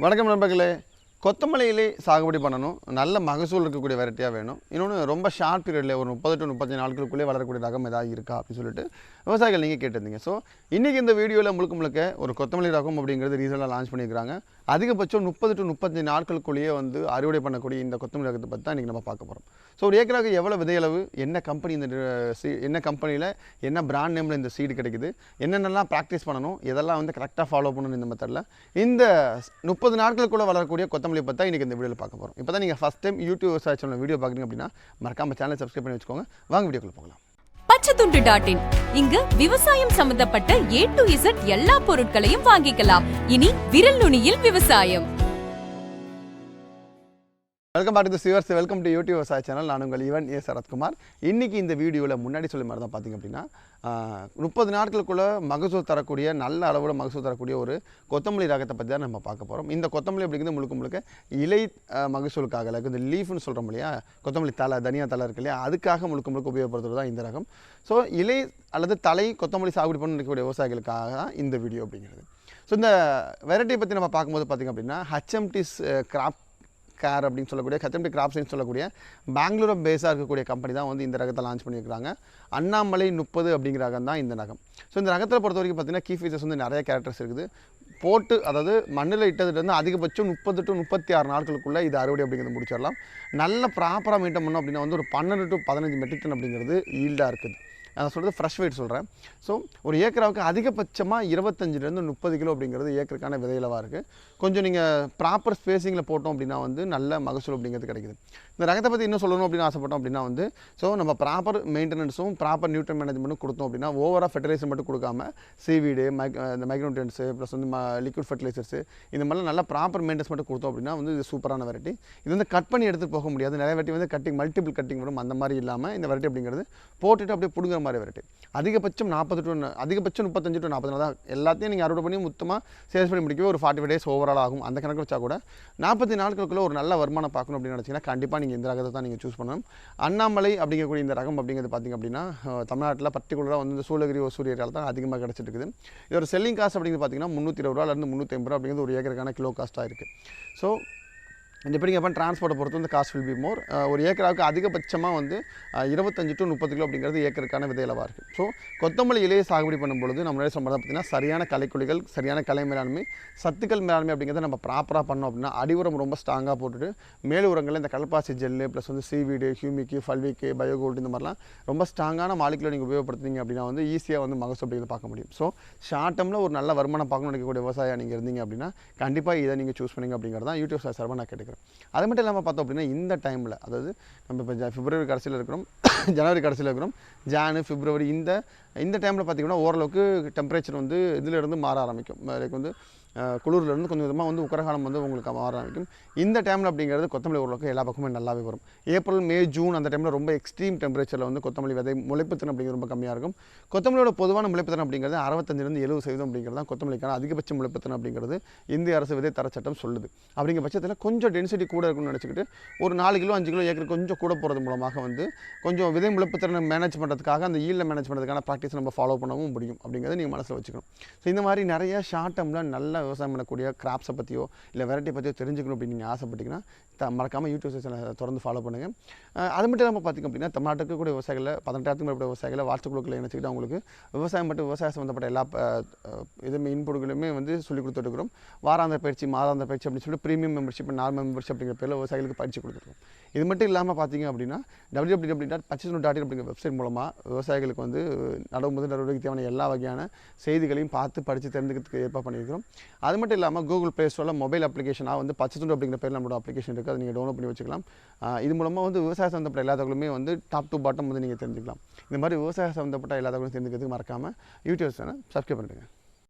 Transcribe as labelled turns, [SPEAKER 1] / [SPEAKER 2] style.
[SPEAKER 1] வணக்கம் நண்பர்களே. கொத்தமல்லியிலே சாகுபடி பண்ணணும். நல்ல மகசூல் இருக்கக்கூடிய வெரைட்டியாக வேணும். இன்னொன்று ரொம்ப ஷார்ட் பீரியடில் ஒரு முப்பது டு முப்பத்தஞ்சு நாட்களுக்குள்ளே வளரக்கூடிய ரகம் ஏதாவது இருக்கா அப்படின்னு சொல்லிட்டு விவசாயிகள் நீங்கள் கேட்டிருந்தீங்க. ஸோ இன்றைக்கி இந்த வீடியோவில் முழுக்க முழுக்க ஒரு கொத்தமல்லி ரகம் அப்படிங்கிறது ரீசெண்டாக லான்ச் பண்ணியிருக்காங்க. அதிகபட்சம் முப்பது டு முப்பத்தஞ்சு நாட்களுக்குள்ளேயே வந்து அறுவடை பண்ணக்கூடிய இந்த கொத்தமல்லி ரகத்தை பற்றி தான் இன்றைக்கி நம்ம பார்க்க போகிறோம் ஸோ ஒரு ஏக்கராக எவ்வளோ விதையளவு என்ன கம்பெனி இந்த சீ என்ன கம்பெனியில் என்ன பிராண்ட் நேமில் இந்த சீடு கிடைக்குது என்னென்னலாம் ப்ராக்டிஸ் பண்ணணும் இதெல்லாம் வந்து கரெக்டாக ஃபாலோ பண்ணணும் இந்த மெத்தடில் இந்த முப்பது நாட்களுக்குள்ளே வளரக்கூடிய கொத்தமல்லி பற்றி இன்றைக்கி இந்த வீடியோவில் பார்க்க போகிறோம் இப்போ தான் நீங்கள் first time YouTube search channel video பார்க்குறீங்க அப்படின்னா மறக்காம சேனலை சப்ஸ்கிரைப் பண்ணி வச்சுக்கோங்க. வாங்க வீடியோக்குள்ள போகலாம்.
[SPEAKER 2] பச்சைத்துண்டு டாட் இன் இங்கு விவசாயம் சம்பந்தப்பட்ட ஏ டு இசட் எல்லா பொருட்களையும் வாங்கிக்கலாம். இனி விரல் நுனியில் விவசாயம்.
[SPEAKER 1] வெல்கம் பேக் டு சிவர்ஸ் வெல்கம் டு யூடியூப் விவசாய சேனல் நான் உங்கள் இவன் ஏ சரத்குமார். இன்றைக்கி இந்த வீடியோவில் முன்னாடி சொல்லி மாதிரி தான் பார்த்தீங்க அப்படின்னா முப்பது நாட்களுக்குள்ளே மகசூல் தரக்கூடிய நல்ல அளவில் மகசூல் தரக்கூடிய ஒரு கொத்தமல்லி ரகத்தை பற்றி தான் நம்ம பார்க்க போகிறோம் இந்த கொத்தமல்லி அப்படிங்கிறது முழுக்க முழுக்க இலை மகசூலுக்காக like இந்த லீஃப்னு சொல்கிறோம் இல்லையா கொத்தமல்லி தலை தனியா தலை இருக்கு இல்லையா அதுக்காக முழுக்க முழுக்க உபயோகப்படுத்துறது தான் இந்த ரகம். ஸோ இலை அல்லது தலை கொத்தமல்லி சாகுபடி பண்ண இருக்கக்கூடிய விவசாயிகளுக்காக தான் இந்த வீடியோ அப்படிங்கிறது. ஸோ இந்த வெரைட்டியை பற்றி நம்ம பார்க்கும்போது பார்த்திங்க அப்படின்னா ஹச்எம்டிஸ் கிராப் கேர் அப்படின்னு சொல்லக்கூடிய ஹெச்எம்டி கிராப் சொல்லக்கூடிய பெங்களூரை பேஸாக இருக்கக்கூடிய கம்பெனி தான் வந்து இந்த ரகத்தை லான்ச் பண்ணியிருக்காங்க அண்ணாமலை முப்பது அப்படிங்கிற ரகம் தான் இந்த ரகம். ஸோ இந்த ரகத்தில் பொறுத்த வரைக்கும் பார்த்தீங்கன்னா கீ ஃபீச்சர்ஸ் வந்து நிறைய கேரக்டர்ஸ் இருக்குது. போட்டு அதாவது மண்ணில் இட்டதுலேருந்து அதிகபட்சம் முப்பது டு முப்பத்தி ஆறு நாட்களுக்குள்ளே இது அறுவடை அப்படிங்கிறது முடிச்சிடலாம். நல்ல ப்ராப்பராக மீட்டம் பண்ணோம் அப்படின்னா வந்து ஒரு பன்னெண்டு டு பதினஞ்சு மெட்ரிக் டன் அப்படிங்கிறது ஈல்டாக இருக்குது. நான் சொல்கிறது ஃப்ரெஷ் வெயிட் சொல்கிறேன் ஸோ ஒரு ஏக்கராவுக்கு அதிகபட்சமாக இருபத்தஞ்சிலேருந்து முப்பது கிலோ அப்படிங்கிறது ஏக்கருக்கான விதையிலவாக இருக்குது கொஞ்சம் நீங்கள் ப்ராப்பர் ஸ்பேசிங்கில் போட்டோம் அப்படின்னா வந்து நல்ல மகசூல் அப்படிங்கிறது கிடைக்குது. இந்த ரகத்தை பற்றி இன்னும் சொல்லணும் அப்படின்னு ஆசைப்பட்டோம் அப்படின்னா வந்து ஸோ நம்ம ப்ராப்பர் மெயின்டெனன்ஸும் ப்ராப்பர் நியூட்ரன் மேனேஜ்மெண்ட்டும் கொடுத்தோம் அப்படின்னா ஓவராக ஃபெர்டிலைசர் மட்டும் கொடுக்காம சீவீடு மைக் இந்த மைக்ரோனியூட்ரியன்ஸு ப்ளஸ் வந்து லிக்விட் ஃபெர்டிலைசர்ஸு இந்த மாதிரிலாம் நல்லா ப்ராப்பர் மெயின்டென்ஸ் மட்டும் கொடுத்தோம் அப்படின்னா வந்து இது சூப்பரான வெரைட்டி இது வந்து கட் பண்ணி எடுத்துகிட்டு போக முடியாது. நிறைய வெரைட்டி வந்து கட்டிங் மல்டிபிள் கட்டிங் வரும். அந்த மாதிரி இல்லாமல் இந்த வெரைட்டி அப்படிங்கிறது போட்டுட்டு அப்படியே பிடுங்குற மாதிரி வெரைட்டி அதிகபட்சம் நாற்பது டு அதிகபட்சம் முப்பத்தஞ்சு டு நாற்பது தான். எல்லாத்தையும் நீங்கள் அறுவடை பண்ணி மொத்தமாக சேல்ஸ் பண்ணி முடிக்கவே ஒரு ஃபார்ட்டி ஃபைவ் டேஸ் ஓவரால் ஆகும். அந்த கணக்கு வச்சா கூட நாற்பத்தி நாட்களுக்குள்ள ஒரு நல்ல வருமானம் பார்க்கணும் அப்படின்னு நினச்சிங்கன்னா கண்டிப்பாக நீங்கள் இந்த ரகத்தை தான் நீங்கள் சூஸ் பண்ணணும். அண்ணாமலை அப்படிங்கக்கூடிய இந்த ரகம் அப்படிங்கிறது பார்த்திங்க அப்படின்னா தமிழ்நாட்டில் பர்டிகுலராக வந்து இந்த சூளகிரி ஒசூர் ஏரியாவில் தான் அதிகமாக கிடச்சிட்டு இருக்குது. இதோட செல்லிங் காஸ்ட் அப்படிங்கிறது பார்த்தீங்கன்னா முந்நூற்றி இருபது ரூபாலேருந்து முந்நூற்றி ஐம்பது ரூபா அப்படிங்கிறது ஒரு ஏக்கருக்கான கிலோ காஸ்ட்டாக இருக்குது ஸோ டிபெண்டிங் அப்போ டிரான்ஸ்போர்ட்டை பொறுத்து வந்து காஸ்ட் வில் பி மோர் ஒரு ஏக்கராவுக்கு அதிகபட்சமாக வந்து இருபத்தஞ்சு டு முப்பது கிலோ அப்படிங்கிறது ஏக்கருக்கான விதையிலவாக இருக்குது ஸோ கொத்தமல்லி இலையை சாகுபடி பண்ணும்பொழுது நம்ம முன்னாடி சொன்னது பார்த்தீங்கன்னா சரியான கலைக்குழிகள் சரியான கலை மேலாண்மை சத்துக்கள் மேலாண்மை அப்படிங்கிறத நம்ம ப்ராப்பராக பண்ணோம் அப்படின்னா அடி உரம் ரொம்ப ஸ்ட்ராங்காக போட்டுட்டு மேல் உரங்களில் இந்த கலப்பாசி ஜெல்லு ப்ளஸ் வந்து seaweed humic fulvic bio gold இந்த மாதிரிலாம் ரொம்ப ஸ்ட்ராங்கான மாலிகுலை நீங்கள் உபயோகப்படுத்துனீங்க அப்படின்னா வந்து ஈஸியாக வந்து மகசூல் அப்படிங்கிறத பார்க்க முடியும். ஸோ ஷார்ட் டேர்மில் ஒரு நல்ல வருமானம் பார்க்கணும் நினைக்கக்கூடிய விவசாயம் நீங்கள் இருந்தீங்க அப்படின்னா கண்டிப்பாக இதை நீங்கள் சூஸ் பண்ணுங்க அப்படிங்கிறதான் யூடியூப் சார் சார்பாக நான் கேட்டுக்கிறேன். அது மட்டும் இல்லாமல் பார்த்தோம் அப்படின்னா இந்த டைமில் அதாவது நம்ம இப்போ பிப்ரவரி கடைசியில் இருக்கிறோம் ஜனவரி கடைசியில் இருக்கிறோம் ஜானு பிப்ரவரி இந்த இந்த டைமில் பார்த்திங்கன்னா ஓரளவுக்கு டெம்பரேச்சர் வந்து இதிலிருந்து மாற ஆரம்பிக்கும். லைக் வந்து குளிர்லேருந்து கொஞ்சம் கொஞ்சமாக வந்து உக்கரகாலம் வந்து உங்களுக்கு மாற ஆரம்பிக்கும். இந்த டைமில் அப்படிங்கிறது கொத்தமல்லி ஓரளவுக்கு எல்லா பக்கமும் நல்லாவே வரும். ஏப்ரல் மே ஜூன் அந்த டைமில் ரொம்ப எக்ஸ்ட்ரீம் டெம்பரேச்சரில் வந்து கொத்தமல்லி விதை முளைப்புத்திறன் அப்படிங்கிறது ரொம்ப கம்மியாக இருக்கும். கொத்தமல்லியோட பொதுவான முளைப்புத்திறன் அப்படிங்கிறது அறுபத்தஞ்சிலிருந்து எழுபது சதவீதம் அப்படிங்கிறது தான் கொத்தமல்லிக்கான அதிகபட்ச முளைப்புத்திறன் அப்படிங்கிறது இந்திய அரசு விதை தர சட்டம் சொல்லுது. அப்படிங்கிற பட்சத்தில் கொஞ்சம் டென்சிட்டி கூட இருக்கும்னு நினச்சிக்கிட்டு ஒரு நாலு கிலோ அஞ்சு கிலோ ஏக்கர் கொஞ்சம் கூட போகிறது மூலமாக வந்து கொஞ்சம் விதை முளைப்புத்திறனை மேனேஜ் பண்ணுறதுக்காக அந்த ஈல்ட மேனேஜ் பண்ணுறதுக்கான ப்ராக்டிஸ் நம்ம ஃபாலோ பண்ணவும் முடியும் அப்படிங்கிறத நீங்கள் மனசில் வச்சுக்கணும். ஸோ இந்த மாதிரி நிறைய ஷார்ட் டேர்மில் நல்ல விவசாயம் பண்ணக்கூடிய கிராப்ஸை பற்றியோ இல்லை வெரைட்டி பற்றியோ தெரிஞ்சுக்கணும் அப்படின்னு நீங்கள் ஆசைப்பட்டீங்கன்னா த மறக்காமல் யூடியூப் சேனலை தொடர்ந்து ஃபாலோ பண்ணுங்கள் அது மட்டும் இல்லாமல் பார்த்திங்க அப்படின்னா தமிழ்நாட்டுக்கு கூட விவசாயிகளை பதினெட்டாயிரத்துக்கு மேற்பட்ட விவசாயிகளை வாட்ஸ்அப் குழுக்களை இணைச்சிக்கிட்டு அவங்களுக்கு விவசாயம் மற்றும் விவசாயம் சம்மந்தப்பட்ட எல்லா இதுவுமே இன்புட்களுமே வந்து சொல்லிக் கொடுத்துருக்குறோம் வாராந்த பயிற்சி மாதாந்த பயிற்சி அப்படின்னு சொல்லிட்டு ப்ரீமியம் மெம்பர்ஷிப் நார்மல் மெம்பர்ஷிப் அப்படிங்கிற பேரில் விவசாயிகளுக்கு பயிற்சி கொடுத்துருக்கோம். இது மட்டும் இல்லாமல் பார்த்தீங்க அப்படின்னா டபிள்யூ டபிள்யூ டபிள்யூ டாட் பச்சை டாட் அப்படிங்கிற வெப்சைட் மூலமாக விவசாயிகளுக்கு வந்து நடவு முதல் நடவடிக்கை தேவையான எல்லா வகையான செய்திகளையும் பார்த்து படித்து தெரிஞ்சுக்கிறதுக்கு ஏற்பாடு பண்ணியிருக்கிறோம். அது மட்டும் இல்லாமல் கூகுள் ப்ளே ஸ்டோரில் மொபைல் அப்ளிகேஷனாக வந்து பச்சை துண்டு அப்படிங்கிற பேர் நம்மளோட அப்ளிகேஷன் இருக்குது அதை நீங்கள் டவுன்லோட் பண்ணி வச்சுக்கலாம். இது மூலமாக வந்து விவசாய சம்மந்தப்பட்ட எல்லா தகவலுமே வந்து டாப் டு பாட்டம் வந்து நீங்கள் தெரிஞ்சுக்கலாம். இந்த மாதிரி விவசாய சம்மந்தப்பட்ட எல்லா தகவலும் தெரிஞ்சுக்கிறதுக்கு மறக்காமல் யூடியூப் சேனல் சப்ஸ்கிரைப் பண்ணிடுங்க.